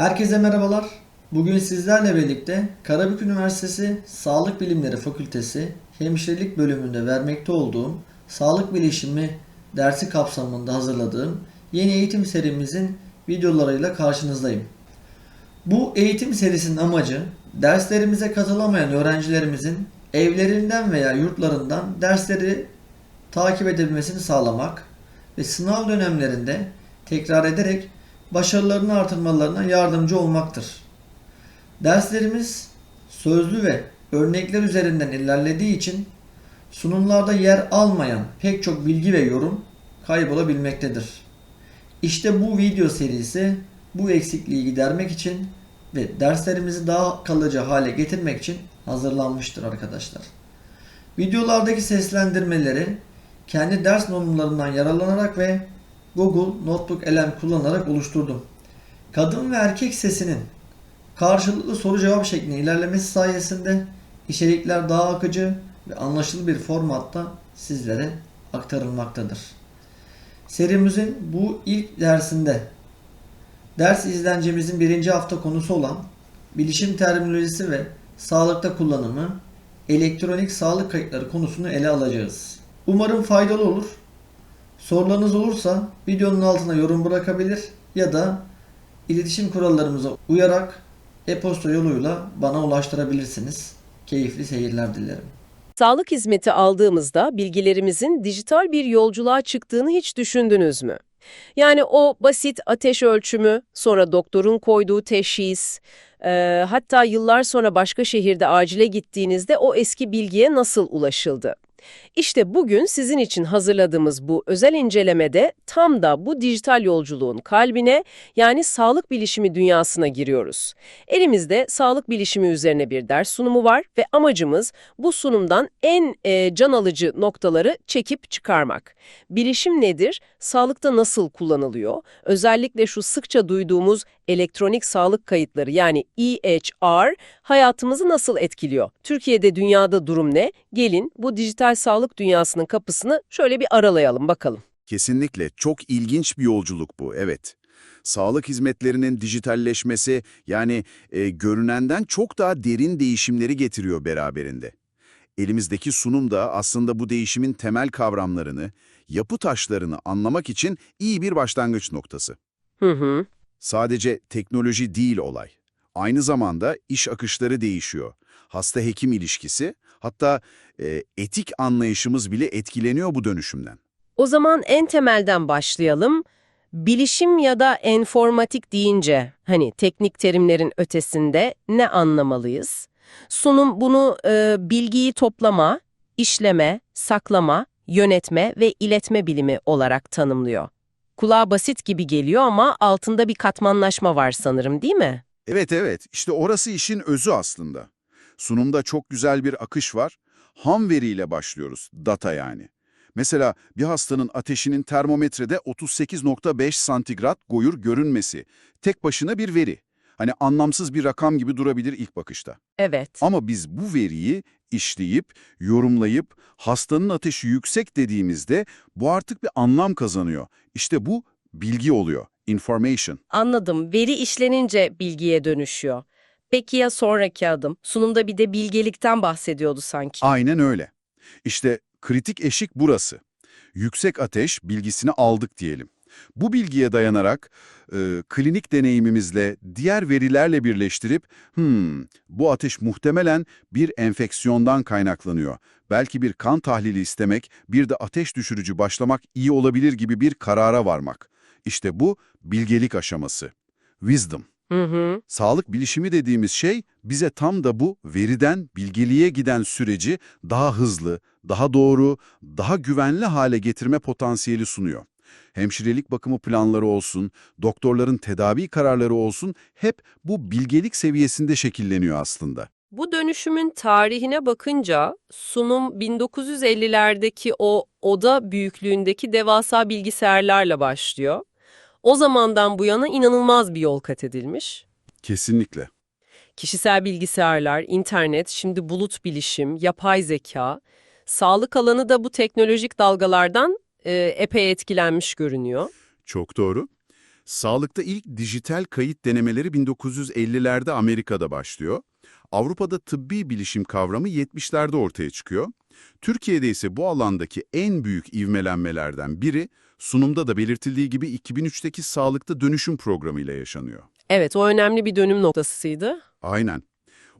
Herkese merhabalar. Bugün sizlerle birlikte Karabük Üniversitesi Sağlık Bilimleri Fakültesi Hemşirelik bölümünde vermekte olduğum Sağlık Bilişimi dersi kapsamında hazırladığım yeni eğitim serimizin videolarıyla karşınızdayım. Bu eğitim serisinin amacı derslerimize katılamayan öğrencilerimizin evlerinden veya yurtlarından dersleri takip edebilmesini sağlamak ve sınav dönemlerinde tekrar ederek başarılarını artırmalarına yardımcı olmaktır. Derslerimiz sözlü ve örnekler üzerinden ilerlediği için sunumlarda yer almayan pek çok bilgi ve yorum kaybolabilmektedir. İşte bu video serisi bu eksikliği gidermek için ve derslerimizi daha kalıcı hale getirmek için hazırlanmıştır arkadaşlar. Videolardaki seslendirmeleri kendi ders normlarından yararlanarak ve Google Notebook LM kullanarak oluşturdum. Kadın ve erkek sesinin karşılıklı soru cevap şeklinde ilerlemesi sayesinde içerikler daha akıcı ve anlaşılır bir formatta sizlere aktarılmaktadır. Serimizin bu ilk dersinde ders izlencemizin birinci hafta konusu olan bilişim terminolojisi ve sağlıkta kullanımı, elektronik sağlık kayıtları konusunu ele alacağız. Umarım faydalı olur. Sorularınız olursa videonun altına yorum bırakabilir ya da iletişim kurallarımıza uyarak e-posta yoluyla bana ulaştırabilirsiniz. Keyifli seyirler dilerim. Sağlık hizmeti aldığımızda bilgilerimizin dijital bir yolculuğa çıktığını hiç düşündünüz mü? Yani o basit ateş ölçümü, sonra doktorun koyduğu teşhis, e, hatta yıllar sonra başka şehirde acile gittiğinizde o eski bilgiye nasıl ulaşıldı? İşte bugün sizin için hazırladığımız bu özel incelemede tam da bu dijital yolculuğun kalbine yani sağlık bilişimi dünyasına giriyoruz. Elimizde sağlık bilişimi üzerine bir ders sunumu var ve amacımız bu sunumdan en e, can alıcı noktaları çekip çıkarmak. Bilişim nedir? Sağlıkta nasıl kullanılıyor? Özellikle şu sıkça duyduğumuz elektronik sağlık kayıtları yani EHR hayatımızı nasıl etkiliyor? Türkiye'de dünyada durum ne? Gelin bu dijital sağlık dünyasının kapısını şöyle bir aralayalım bakalım. Kesinlikle çok ilginç bir yolculuk bu, evet. Sağlık hizmetlerinin dijitalleşmesi yani e, görünenden çok daha derin değişimleri getiriyor beraberinde. Elimizdeki sunum da aslında bu değişimin temel kavramlarını, yapı taşlarını anlamak için iyi bir başlangıç noktası. Hı hı. Sadece teknoloji değil olay. Aynı zamanda iş akışları değişiyor. Hasta-hekim ilişkisi, hatta e, etik anlayışımız bile etkileniyor bu dönüşümden. O zaman en temelden başlayalım. Bilişim ya da enformatik deyince hani teknik terimlerin ötesinde ne anlamalıyız? Sunum bunu e, bilgiyi toplama, işleme, saklama, yönetme ve iletme bilimi olarak tanımlıyor. Kulağa basit gibi geliyor ama altında bir katmanlaşma var sanırım değil mi? Evet evet, işte orası işin özü aslında. Sunumda çok güzel bir akış var. Ham veriyle başlıyoruz, data yani. Mesela bir hastanın ateşinin termometrede 38.5 santigrat goyur görünmesi. Tek başına bir veri. Hani anlamsız bir rakam gibi durabilir ilk bakışta. Evet. Ama biz bu veriyi işleyip, yorumlayıp, hastanın ateşi yüksek dediğimizde bu artık bir anlam kazanıyor. İşte bu bilgi oluyor, information. Anladım. Veri işlenince bilgiye dönüşüyor. Peki ya sonraki adım? Sunumda bir de bilgelikten bahsediyordu sanki. Aynen öyle. İşte kritik eşik burası. Yüksek ateş bilgisini aldık diyelim. Bu bilgiye dayanarak e, klinik deneyimimizle diğer verilerle birleştirip hmm, bu ateş muhtemelen bir enfeksiyondan kaynaklanıyor. Belki bir kan tahlili istemek, bir de ateş düşürücü başlamak iyi olabilir gibi bir karara varmak. İşte bu bilgelik aşaması. Wisdom. Hı hı. Sağlık bilişimi dediğimiz şey bize tam da bu veriden bilgeliğe giden süreci daha hızlı, daha doğru, daha güvenli hale getirme potansiyeli sunuyor. Hemşirelik bakımı planları olsun, doktorların tedavi kararları olsun hep bu bilgelik seviyesinde şekilleniyor aslında. Bu dönüşümün tarihine bakınca sunum 1950'lerdeki o oda büyüklüğündeki devasa bilgisayarlarla başlıyor. O zamandan bu yana inanılmaz bir yol kat edilmiş. Kesinlikle. Kişisel bilgisayarlar, internet, şimdi bulut bilişim, yapay zeka, sağlık alanı da bu teknolojik dalgalardan e, epey etkilenmiş görünüyor. Çok doğru. Sağlıkta ilk dijital kayıt denemeleri 1950'lerde Amerika'da başlıyor. Avrupa'da tıbbi bilişim kavramı 70'lerde ortaya çıkıyor. Türkiye'de ise bu alandaki en büyük ivmelenmelerden biri sunumda da belirtildiği gibi 2003'teki Sağlıkta Dönüşüm Programı ile yaşanıyor. Evet, o önemli bir dönüm noktasıydı. Aynen.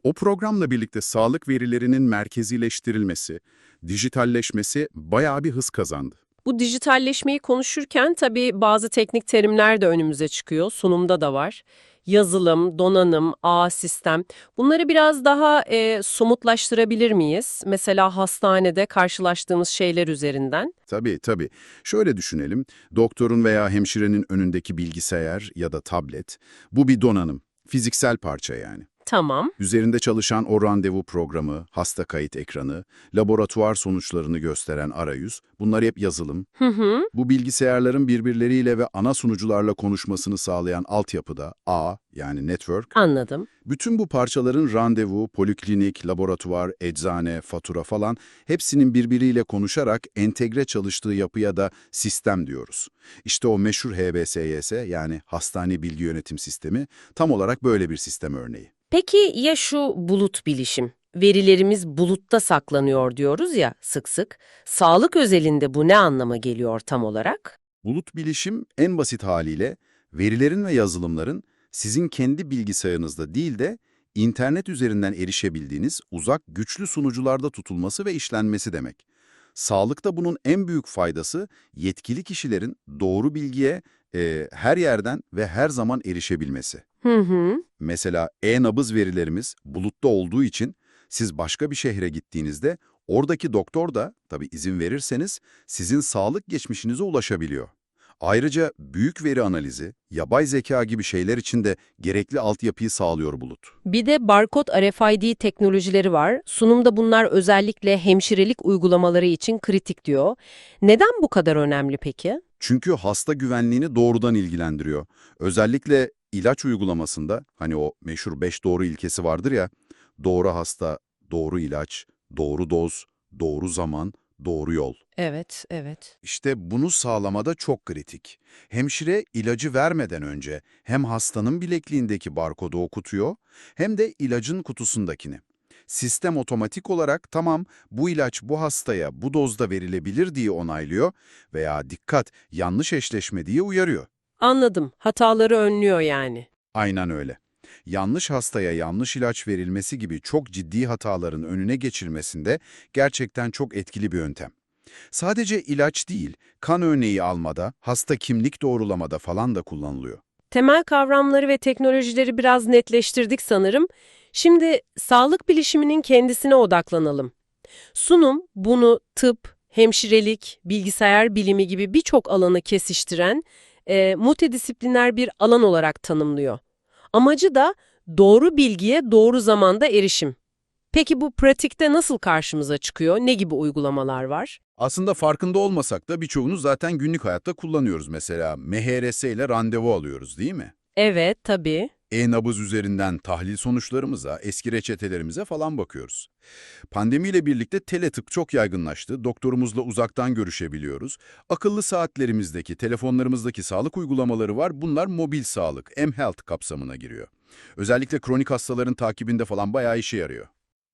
O programla birlikte sağlık verilerinin merkezileştirilmesi, dijitalleşmesi bayağı bir hız kazandı. Bu dijitalleşmeyi konuşurken tabii bazı teknik terimler de önümüze çıkıyor. Sunumda da var. Yazılım, donanım, ağ sistem. Bunları biraz daha e, somutlaştırabilir miyiz? Mesela hastanede karşılaştığımız şeyler üzerinden. Tabii tabii. Şöyle düşünelim. Doktorun veya hemşirenin önündeki bilgisayar ya da tablet, bu bir donanım. Fiziksel parça yani. Tamam. Üzerinde çalışan o randevu programı, hasta kayıt ekranı, laboratuvar sonuçlarını gösteren arayüz, bunlar hep yazılım. Hı hı. Bu bilgisayarların birbirleriyle ve ana sunucularla konuşmasını sağlayan altyapıda ağ yani network, Anladım. bütün bu parçaların randevu, poliklinik, laboratuvar, eczane, fatura falan hepsinin birbiriyle konuşarak entegre çalıştığı yapıya da sistem diyoruz. İşte o meşhur HBSYS yani Hastane Bilgi Yönetim Sistemi tam olarak böyle bir sistem örneği. Peki ya şu bulut bilişim? Verilerimiz bulutta saklanıyor diyoruz ya sık sık. Sağlık özelinde bu ne anlama geliyor tam olarak? Bulut bilişim en basit haliyle verilerin ve yazılımların sizin kendi bilgisayarınızda değil de internet üzerinden erişebildiğiniz uzak güçlü sunucularda tutulması ve işlenmesi demek. Sağlıkta bunun en büyük faydası yetkili kişilerin doğru bilgiye e, her yerden ve her zaman erişebilmesi. Hı hı. Mesela e-nabız verilerimiz bulutta olduğu için siz başka bir şehre gittiğinizde oradaki doktor da tabii izin verirseniz sizin sağlık geçmişinize ulaşabiliyor. Ayrıca büyük veri analizi, yapay zeka gibi şeyler için de gerekli altyapıyı sağlıyor bulut. Bir de barkod RFID teknolojileri var. Sunumda bunlar özellikle hemşirelik uygulamaları için kritik diyor. Neden bu kadar önemli peki? Çünkü hasta güvenliğini doğrudan ilgilendiriyor. Özellikle ilaç uygulamasında hani o meşhur 5 doğru ilkesi vardır ya, doğru hasta, doğru ilaç, doğru doz, doğru zaman, doğru yol. Evet, evet. İşte bunu sağlamada çok kritik. Hemşire ilacı vermeden önce hem hastanın bilekliğindeki barkodu okutuyor hem de ilacın kutusundakini. Sistem otomatik olarak tamam bu ilaç bu hastaya bu dozda verilebilir diye onaylıyor veya dikkat yanlış eşleşme diye uyarıyor. Anladım. Hataları önlüyor yani. Aynen öyle. Yanlış hastaya yanlış ilaç verilmesi gibi çok ciddi hataların önüne geçilmesinde gerçekten çok etkili bir yöntem. Sadece ilaç değil, kan örneği almada, hasta kimlik doğrulamada falan da kullanılıyor. Temel kavramları ve teknolojileri biraz netleştirdik sanırım. Şimdi sağlık bilişiminin kendisine odaklanalım. Sunum bunu tıp, hemşirelik, bilgisayar bilimi gibi birçok alanı kesiştiren e, multidisipliner bir alan olarak tanımlıyor. Amacı da doğru bilgiye doğru zamanda erişim. Peki bu pratikte nasıl karşımıza çıkıyor? Ne gibi uygulamalar var? Aslında farkında olmasak da birçoğunu zaten günlük hayatta kullanıyoruz. Mesela MHRS ile randevu alıyoruz değil mi? Evet, tabii. E-nabız üzerinden tahlil sonuçlarımıza, eski reçetelerimize falan bakıyoruz. Pandemiyle birlikte teletıp çok yaygınlaştı. Doktorumuzla uzaktan görüşebiliyoruz. Akıllı saatlerimizdeki, telefonlarımızdaki sağlık uygulamaları var. Bunlar mobil sağlık, mHealth kapsamına giriyor. Özellikle kronik hastaların takibinde falan bayağı işe yarıyor.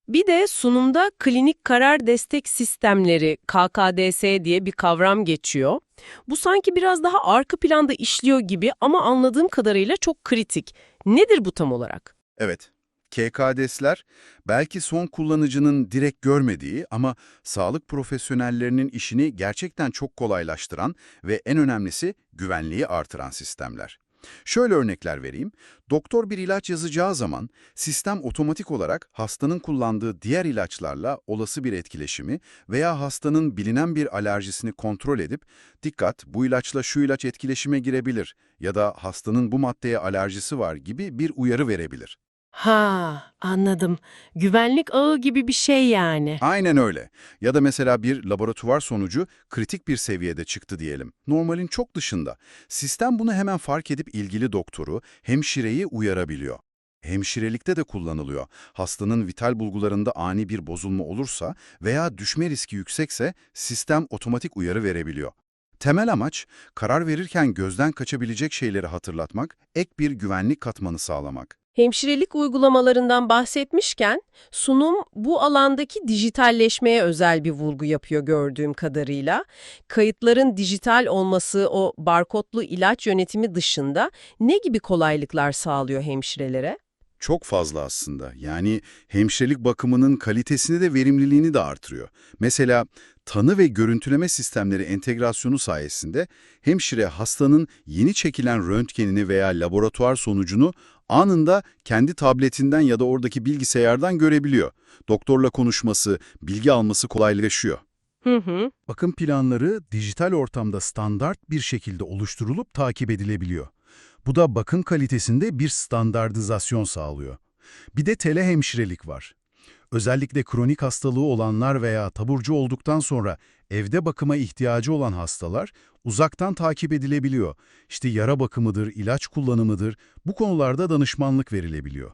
Bir de sunumda klinik karar destek sistemleri KKDS diye bir kavram geçiyor. Bu sanki biraz daha arka planda işliyor gibi ama anladığım kadarıyla çok kritik. Nedir bu tam olarak? Evet, KKDS'ler belki son kullanıcının direkt görmediği ama sağlık profesyonellerinin işini gerçekten çok kolaylaştıran ve en önemlisi güvenliği artıran sistemler. Şöyle örnekler vereyim. Doktor bir ilaç yazacağı zaman sistem otomatik olarak hastanın kullandığı diğer ilaçlarla olası bir etkileşimi veya hastanın bilinen bir alerjisini kontrol edip dikkat bu ilaçla şu ilaç etkileşime girebilir ya da hastanın bu maddeye alerjisi var gibi bir uyarı verebilir. Ha, anladım. Güvenlik ağı gibi bir şey yani. Aynen öyle. Ya da mesela bir laboratuvar sonucu kritik bir seviyede çıktı diyelim. Normalin çok dışında. Sistem bunu hemen fark edip ilgili doktoru, hemşireyi uyarabiliyor. Hemşirelikte de kullanılıyor. Hastanın vital bulgularında ani bir bozulma olursa veya düşme riski yüksekse sistem otomatik uyarı verebiliyor. Temel amaç, karar verirken gözden kaçabilecek şeyleri hatırlatmak, ek bir güvenlik katmanı sağlamak. Hemşirelik uygulamalarından bahsetmişken sunum bu alandaki dijitalleşmeye özel bir vurgu yapıyor gördüğüm kadarıyla. Kayıtların dijital olması o barkodlu ilaç yönetimi dışında ne gibi kolaylıklar sağlıyor hemşirelere? Çok fazla aslında. Yani hemşirelik bakımının kalitesini de verimliliğini de artırıyor. Mesela tanı ve görüntüleme sistemleri entegrasyonu sayesinde hemşire hastanın yeni çekilen röntgenini veya laboratuvar sonucunu anında kendi tabletinden ya da oradaki bilgisayardan görebiliyor. Doktorla konuşması, bilgi alması kolaylaşıyor. Hı hı. Bakım planları dijital ortamda standart bir şekilde oluşturulup takip edilebiliyor. Bu da bakım kalitesinde bir standartizasyon sağlıyor. Bir de telehemşirelik var. Özellikle kronik hastalığı olanlar veya taburcu olduktan sonra evde bakıma ihtiyacı olan hastalar uzaktan takip edilebiliyor. İşte yara bakımıdır, ilaç kullanımıdır, bu konularda danışmanlık verilebiliyor.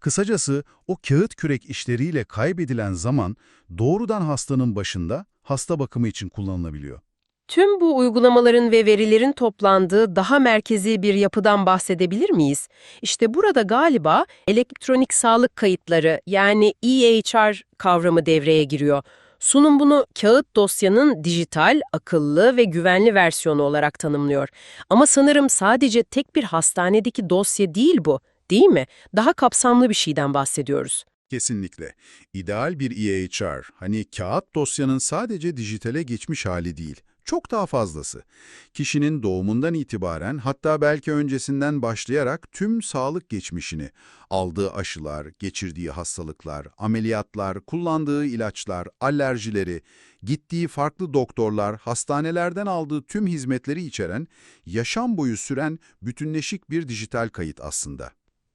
Kısacası o kağıt kürek işleriyle kaybedilen zaman doğrudan hastanın başında hasta bakımı için kullanılabiliyor. Tüm bu uygulamaların ve verilerin toplandığı daha merkezi bir yapıdan bahsedebilir miyiz? İşte burada galiba elektronik sağlık kayıtları yani EHR kavramı devreye giriyor. Sunum bunu kağıt dosyanın dijital, akıllı ve güvenli versiyonu olarak tanımlıyor. Ama sanırım sadece tek bir hastanedeki dosya değil bu, değil mi? Daha kapsamlı bir şeyden bahsediyoruz. Kesinlikle. İdeal bir EHR, hani kağıt dosyanın sadece dijitale geçmiş hali değil, çok daha fazlası. Kişinin doğumundan itibaren hatta belki öncesinden başlayarak tüm sağlık geçmişini, aldığı aşılar, geçirdiği hastalıklar, ameliyatlar, kullandığı ilaçlar, alerjileri, gittiği farklı doktorlar, hastanelerden aldığı tüm hizmetleri içeren, yaşam boyu süren bütünleşik bir dijital kayıt aslında.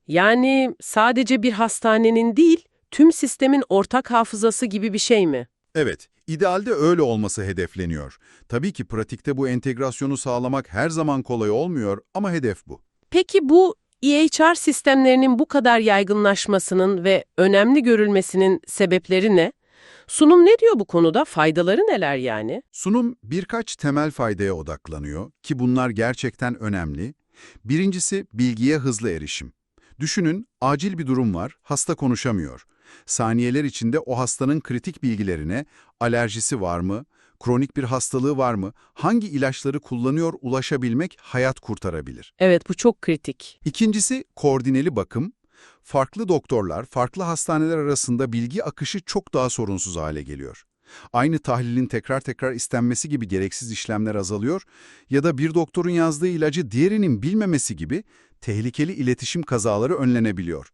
Yani sadece bir hastanenin değil, tüm sistemin ortak hafızası gibi bir şey mi? Evet, idealde öyle olması hedefleniyor. Tabii ki pratikte bu entegrasyonu sağlamak her zaman kolay olmuyor ama hedef bu. Peki bu EHR sistemlerinin bu kadar yaygınlaşmasının ve önemli görülmesinin sebepleri ne? Sunum ne diyor bu konuda? Faydaları neler yani? Sunum birkaç temel faydaya odaklanıyor ki bunlar gerçekten önemli. Birincisi bilgiye hızlı erişim. Düşünün acil bir durum var, hasta konuşamıyor. Saniyeler içinde o hastanın kritik bilgilerine alerjisi var mı, kronik bir hastalığı var mı, hangi ilaçları kullanıyor ulaşabilmek hayat kurtarabilir. Evet bu çok kritik. İkincisi koordineli bakım. Farklı doktorlar, farklı hastaneler arasında bilgi akışı çok daha sorunsuz hale geliyor. Aynı tahlilin tekrar tekrar istenmesi gibi gereksiz işlemler azalıyor ya da bir doktorun yazdığı ilacı diğerinin bilmemesi gibi tehlikeli iletişim kazaları önlenebiliyor.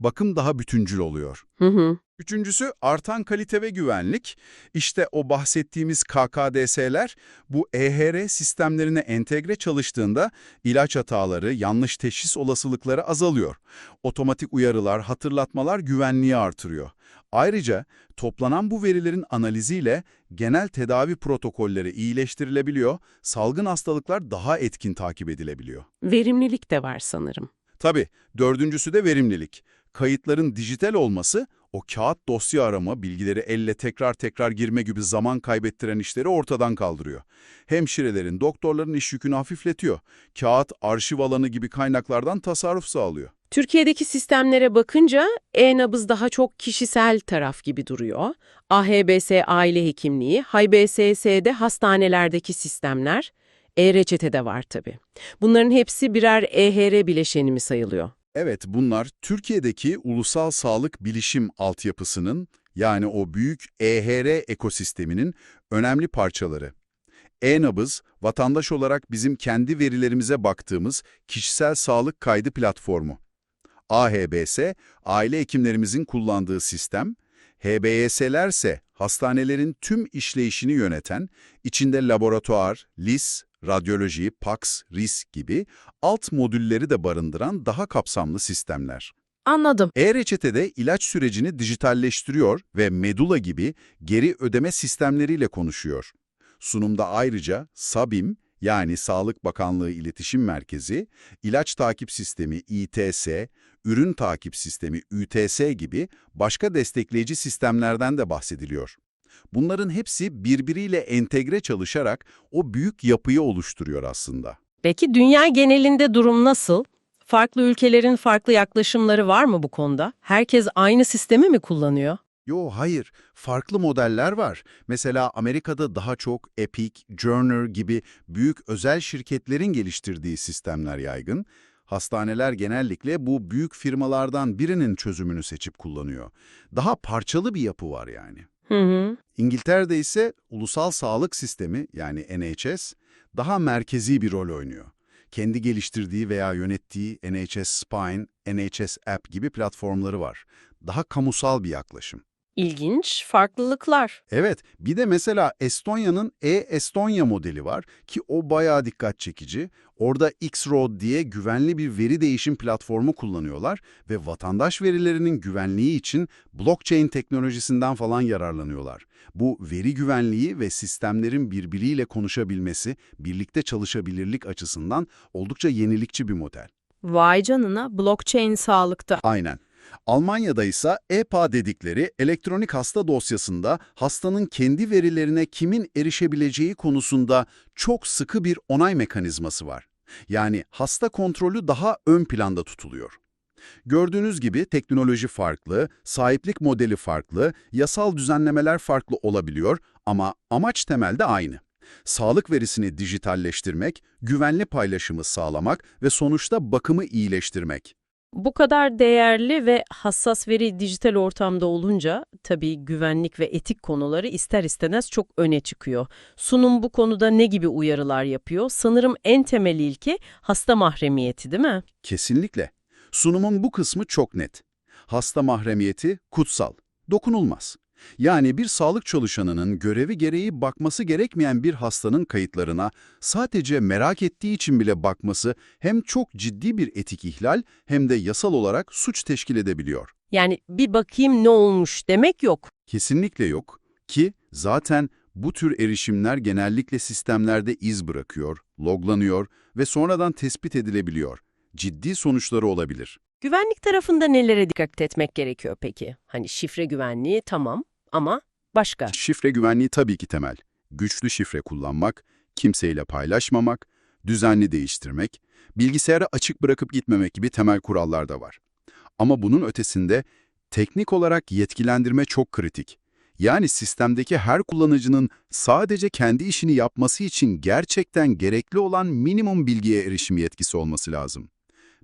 Bakım daha bütüncül oluyor. Hı hı. Üçüncüsü artan kalite ve güvenlik. İşte o bahsettiğimiz KKDS'ler bu EHR sistemlerine entegre çalıştığında ilaç hataları, yanlış teşhis olasılıkları azalıyor. Otomatik uyarılar, hatırlatmalar güvenliği artırıyor. Ayrıca toplanan bu verilerin analiziyle genel tedavi protokolleri iyileştirilebiliyor, salgın hastalıklar daha etkin takip edilebiliyor. Verimlilik de var sanırım. Tabii, dördüncüsü de verimlilik. Kayıtların dijital olması, o kağıt dosya arama, bilgileri elle tekrar tekrar girme gibi zaman kaybettiren işleri ortadan kaldırıyor. Hemşirelerin, doktorların iş yükünü hafifletiyor. Kağıt, arşiv alanı gibi kaynaklardan tasarruf sağlıyor. Türkiye'deki sistemlere bakınca e-nabız daha çok kişisel taraf gibi duruyor. AHBS aile hekimliği, HBSS'de hastanelerdeki sistemler, e-reçete de var tabii. Bunların hepsi birer EHR bileşeni mi sayılıyor? Evet, bunlar Türkiye'deki ulusal sağlık bilişim altyapısının, yani o büyük EHR ekosisteminin önemli parçaları. E-nabız, vatandaş olarak bizim kendi verilerimize baktığımız kişisel sağlık kaydı platformu. AHBS, aile hekimlerimizin kullandığı sistem, HBS'ler ise hastanelerin tüm işleyişini yöneten, içinde laboratuvar, LIS, radyoloji, PAX, risk gibi alt modülleri de barındıran daha kapsamlı sistemler. Anladım. E-reçetede ilaç sürecini dijitalleştiriyor ve Medula gibi geri ödeme sistemleriyle konuşuyor. Sunumda ayrıca SABİM yani Sağlık Bakanlığı İletişim Merkezi, ilaç takip sistemi İTS, ürün takip sistemi ÜTS gibi başka destekleyici sistemlerden de bahsediliyor. Bunların hepsi birbiriyle entegre çalışarak o büyük yapıyı oluşturuyor aslında. Peki dünya genelinde durum nasıl? Farklı ülkelerin farklı yaklaşımları var mı bu konuda? Herkes aynı sistemi mi kullanıyor? Yo hayır, farklı modeller var. Mesela Amerika'da daha çok Epic, Cerner gibi büyük özel şirketlerin geliştirdiği sistemler yaygın. Hastaneler genellikle bu büyük firmalardan birinin çözümünü seçip kullanıyor. Daha parçalı bir yapı var yani. Hı hı. İngiltere'de ise ulusal sağlık sistemi yani NHS daha merkezi bir rol oynuyor. Kendi geliştirdiği veya yönettiği NHS Spine, NHS App gibi platformları var. Daha kamusal bir yaklaşım. İlginç farklılıklar. Evet, bir de mesela Estonya'nın e-Estonya modeli var ki o bayağı dikkat çekici. Orada X-Road diye güvenli bir veri değişim platformu kullanıyorlar ve vatandaş verilerinin güvenliği için blockchain teknolojisinden falan yararlanıyorlar. Bu veri güvenliği ve sistemlerin birbiriyle konuşabilmesi, birlikte çalışabilirlik açısından oldukça yenilikçi bir model. Vay canına blockchain sağlıkta. Aynen. Almanya'da ise EPA dedikleri elektronik hasta dosyasında hastanın kendi verilerine kimin erişebileceği konusunda çok sıkı bir onay mekanizması var. Yani hasta kontrolü daha ön planda tutuluyor. Gördüğünüz gibi teknoloji farklı, sahiplik modeli farklı, yasal düzenlemeler farklı olabiliyor ama amaç temelde aynı. Sağlık verisini dijitalleştirmek, güvenli paylaşımı sağlamak ve sonuçta bakımı iyileştirmek. Bu kadar değerli ve hassas veri dijital ortamda olunca tabii güvenlik ve etik konuları ister istemez çok öne çıkıyor. Sunum bu konuda ne gibi uyarılar yapıyor? Sanırım en temel ilke hasta mahremiyeti değil mi? Kesinlikle. Sunumun bu kısmı çok net. Hasta mahremiyeti kutsal, dokunulmaz. Yani bir sağlık çalışanının görevi gereği bakması gerekmeyen bir hastanın kayıtlarına sadece merak ettiği için bile bakması hem çok ciddi bir etik ihlal hem de yasal olarak suç teşkil edebiliyor. Yani bir bakayım ne olmuş demek yok. Kesinlikle yok ki zaten bu tür erişimler genellikle sistemlerde iz bırakıyor, loglanıyor ve sonradan tespit edilebiliyor. Ciddi sonuçları olabilir. Güvenlik tarafında nelere dikkat etmek gerekiyor peki? Hani şifre güvenliği tamam ama başka? Şifre güvenliği tabii ki temel. Güçlü şifre kullanmak, kimseyle paylaşmamak, düzenli değiştirmek, bilgisayarı açık bırakıp gitmemek gibi temel kurallar da var. Ama bunun ötesinde teknik olarak yetkilendirme çok kritik. Yani sistemdeki her kullanıcının sadece kendi işini yapması için gerçekten gerekli olan minimum bilgiye erişim yetkisi olması lazım.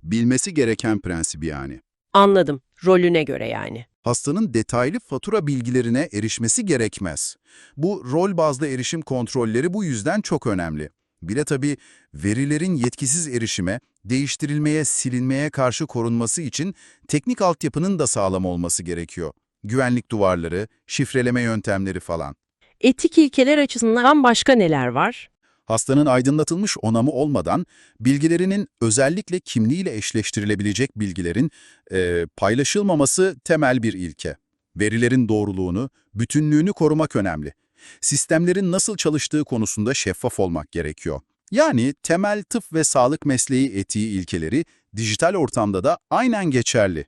Bilmesi gereken prensibi yani. Anladım. Rolüne göre yani. hastanın detaylı fatura bilgilerine erişmesi gerekmez. Bu rol bazlı erişim kontrolleri bu yüzden çok önemli. Bir de tabii verilerin yetkisiz erişime, değiştirilmeye, silinmeye karşı korunması için teknik altyapının da sağlam olması gerekiyor. Güvenlik duvarları, şifreleme yöntemleri falan. Etik ilkeler açısından başka neler var? Hastanın aydınlatılmış onamı olmadan bilgilerinin özellikle kimliğiyle eşleştirilebilecek bilgilerin e, paylaşılmaması temel bir ilke. Verilerin doğruluğunu, bütünlüğünü korumak önemli. Sistemlerin nasıl çalıştığı konusunda şeffaf olmak gerekiyor. Yani temel tıp ve sağlık mesleği etiği ilkeleri dijital ortamda da aynen geçerli.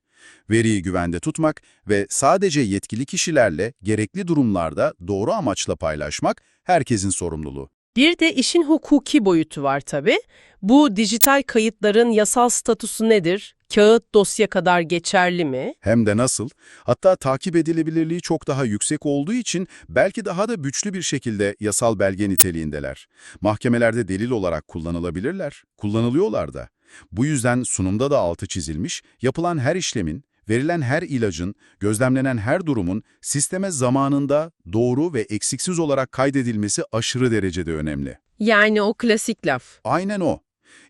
Veriyi güvende tutmak ve sadece yetkili kişilerle gerekli durumlarda doğru amaçla paylaşmak herkesin sorumluluğu. Bir de işin hukuki boyutu var tabii. Bu dijital kayıtların yasal statüsü nedir? Kağıt dosya kadar geçerli mi? Hem de nasıl? Hatta takip edilebilirliği çok daha yüksek olduğu için belki daha da güçlü bir şekilde yasal belge niteliğindeler. Mahkemelerde delil olarak kullanılabilirler, kullanılıyorlar da. Bu yüzden sunumda da altı çizilmiş, yapılan her işlemin, verilen her ilacın, gözlemlenen her durumun sisteme zamanında doğru ve eksiksiz olarak kaydedilmesi aşırı derecede önemli. Yani o klasik laf. Aynen o.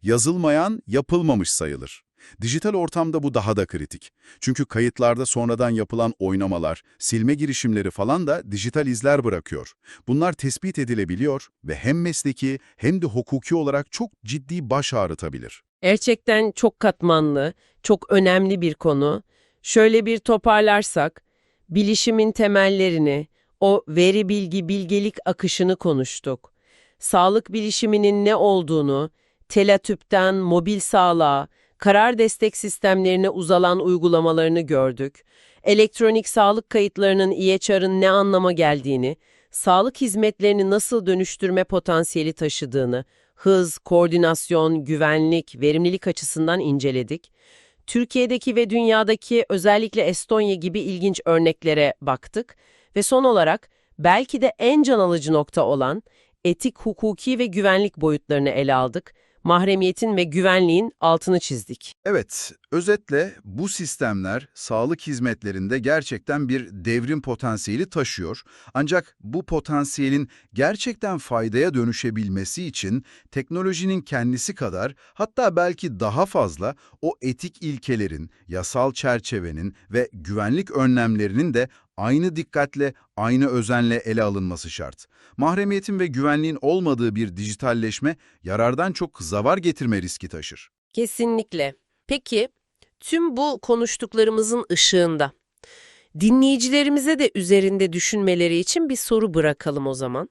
Yazılmayan yapılmamış sayılır. Dijital ortamda bu daha da kritik. Çünkü kayıtlarda sonradan yapılan oynamalar, silme girişimleri falan da dijital izler bırakıyor. Bunlar tespit edilebiliyor ve hem mesleki hem de hukuki olarak çok ciddi baş ağrıtabilir. Gerçekten çok katmanlı, çok önemli bir konu. Şöyle bir toparlarsak, bilişimin temellerini, o veri bilgi bilgelik akışını konuştuk. Sağlık bilişiminin ne olduğunu, telatüpten mobil sağlığa, karar destek sistemlerine uzalan uygulamalarını gördük. Elektronik sağlık kayıtlarının EHR'ın ne anlama geldiğini, sağlık hizmetlerini nasıl dönüştürme potansiyeli taşıdığını, hız, koordinasyon, güvenlik, verimlilik açısından inceledik. Türkiye'deki ve dünyadaki özellikle Estonya gibi ilginç örneklere baktık ve son olarak belki de en can alıcı nokta olan etik, hukuki ve güvenlik boyutlarını ele aldık. Mahremiyetin ve güvenliğin altını çizdik. Evet, özetle bu sistemler sağlık hizmetlerinde gerçekten bir devrim potansiyeli taşıyor. Ancak bu potansiyelin gerçekten faydaya dönüşebilmesi için teknolojinin kendisi kadar hatta belki daha fazla o etik ilkelerin, yasal çerçevenin ve güvenlik önlemlerinin de aynı dikkatle, aynı özenle ele alınması şart. Mahremiyetin ve güvenliğin olmadığı bir dijitalleşme yarardan çok zavar getirme riski taşır. Kesinlikle. Peki, tüm bu konuştuklarımızın ışığında dinleyicilerimize de üzerinde düşünmeleri için bir soru bırakalım o zaman.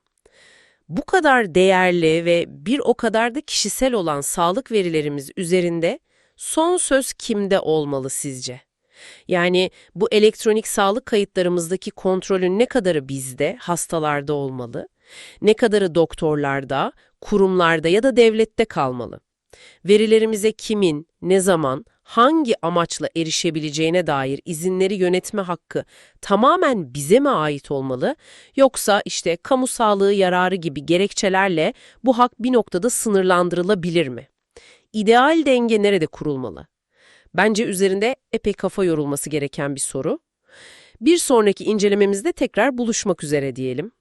Bu kadar değerli ve bir o kadar da kişisel olan sağlık verilerimiz üzerinde son söz kimde olmalı sizce? Yani bu elektronik sağlık kayıtlarımızdaki kontrolün ne kadarı bizde, hastalarda olmalı, ne kadarı doktorlarda, kurumlarda ya da devlette kalmalı? Verilerimize kimin, ne zaman, hangi amaçla erişebileceğine dair izinleri yönetme hakkı tamamen bize mi ait olmalı, yoksa işte kamu sağlığı yararı gibi gerekçelerle bu hak bir noktada sınırlandırılabilir mi? İdeal denge nerede kurulmalı? Bence üzerinde epey kafa yorulması gereken bir soru. Bir sonraki incelememizde tekrar buluşmak üzere diyelim.